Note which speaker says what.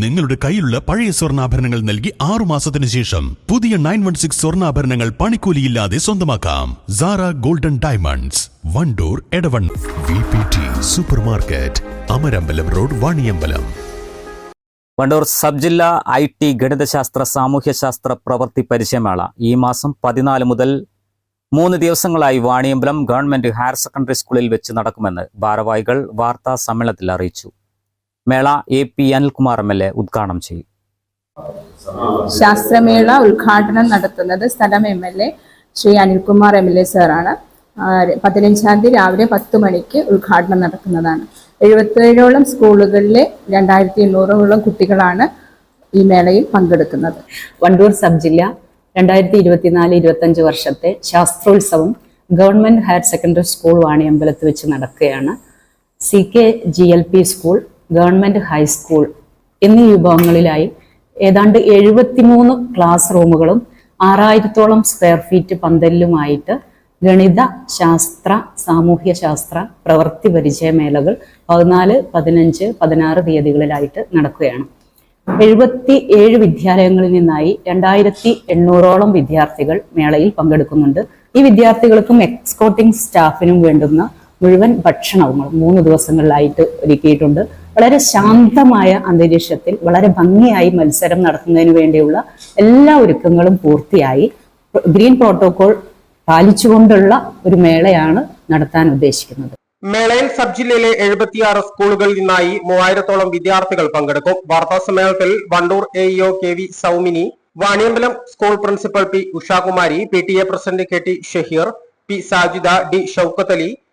Speaker 1: നിങ്ങളുടെ കയ്യിലുള്ള പഴയ സ്വർണാഭരണങ്ങൾ നൽകി ആറു മാസത്തിന് ശേഷം പുതിയ നയൻ വൺ സിക്സ് സ്വർണാഭരണങ്ങൾ പണിക്കൂലിയില്ലാതെ സ്വന്തമാക്കാം. Zara golden diamonds Wandoor Edavanna V P T super market Amarambalam road Vaniyambalam
Speaker 2: Wandoor sub ജില്ലാ ഐ ടി ഗണിതശാസ്ത്ര സാമൂഹ്യശാസ്ത്ര പ്രവൃത്തി പരിചയമേള ഈ മാസം പതിനാല് മുതൽ മൂന്ന് ദിവസങ്ങളായി വാണിയമ്പലം ഗവൺമെന്റ് ഹയർ സെക്കൻഡറി സ്കൂളിൽ വെച്ച് നടക്കുമെന്ന് ഭാരവാഹികൾ വാർത്താ സമ്മേളനത്തിൽ അറിയിച്ചു. മേള A P Anilkumar M L A ഉദ്ഘാടനം ചെയ്യും.
Speaker 3: ശാസ്ത്രമേള ഉദ്ഘാടനം നടത്തുന്നത് സ്ഥലം M L A Shri Anilkumar M L A സാറാണ്. പതിനഞ്ചാം തീയതി രാവിലെ പത്ത് മണിക്ക് ഉദ്ഘാടനം നടക്കുന്നതാണ്. എഴുപത്തേഴോളം സ്കൂളുകളിലെ രണ്ടായിരത്തി എണ്ണൂറോളം കുട്ടികളാണ് ഈ മേളയിൽ പങ്കെടുക്കുന്നത്.
Speaker 4: വണ്ടൂർ സബ് ജില്ല രണ്ടായിരത്തി ഇരുപത്തിനാല് ഇരുപത്തഞ്ച് വർഷത്തെ ശാസ്ത്രോത്സവം ഗവൺമെന്റ് ഹയർ സെക്കൻഡറി സ്കൂൾ വാണിയമ്പലത്ത് വെച്ച് നടക്കുകയാണ്. C K G L P school government high school എന്നീ വിഭാഗങ്ങളിലായി ഏതാണ്ട് എഴുപത്തിമൂന്ന് ക്ലാസ് റൂമുകളും ആറായിരത്തോളം സ്ക്വയർ ഫീറ്റ് പന്തലിലുമായിട്ട് ഗണിത ശാസ്ത്ര സാമൂഹ്യ ശാസ്ത്ര പ്രവൃത്തി പരിചയമേളകൾ പതിനാല് പതിനഞ്ച് പതിനാറ് തീയതികളിലായിട്ട് നടക്കുകയാണ്. എഴുപത്തി ഏഴ് വിദ്യാലയങ്ങളിൽ നിന്നായി രണ്ടായിരത്തി എണ്ണൂറോളം വിദ്യാർത്ഥികൾ മേളയിൽ പങ്കെടുക്കുന്നുണ്ട്. ഈ വിദ്യാർത്ഥികൾക്കും എക്സ്കോട്ടിംഗ് സ്റ്റാഫിനും വേണ്ടുന്ന മുഴുവൻ ഭക്ഷണവും മൂന്ന് ദിവസങ്ങളിലായിട്ട് ഒരുക്കിയിട്ടുണ്ട്. വളരെ ശാന്തമായ അന്തരീക്ഷത്തിൽ വളരെ ഭംഗിയായി മത്സരം നടത്തുന്നതിന് വേണ്ടിയുള്ള എല്ലാ ഒരുക്കങ്ങളും പൂർത്തിയായി. ഗ്രീൻ പ്രോട്ടോകോൾ പാലിച്ചുകൊണ്ടുള്ള ഒരു മേളയാണ് നടത്താൻ ഉദ്ദേശിക്കുന്നത്.
Speaker 5: മേളയിൽ സബ് ജില്ലയിലെ എഴുപത്തിയാറ് സ്കൂളുകളിൽ നിന്നായി മൂവായിരത്തോളം വിദ്യാർത്ഥികൾ പങ്കെടുക്കും. വാർത്താ സമ്മേളനത്തിൽ Wandoor A EO K V Soumini Vaniyambalam school principal P Ushakumari P T A president K T Shaheer P Sajida D Shoukath Ali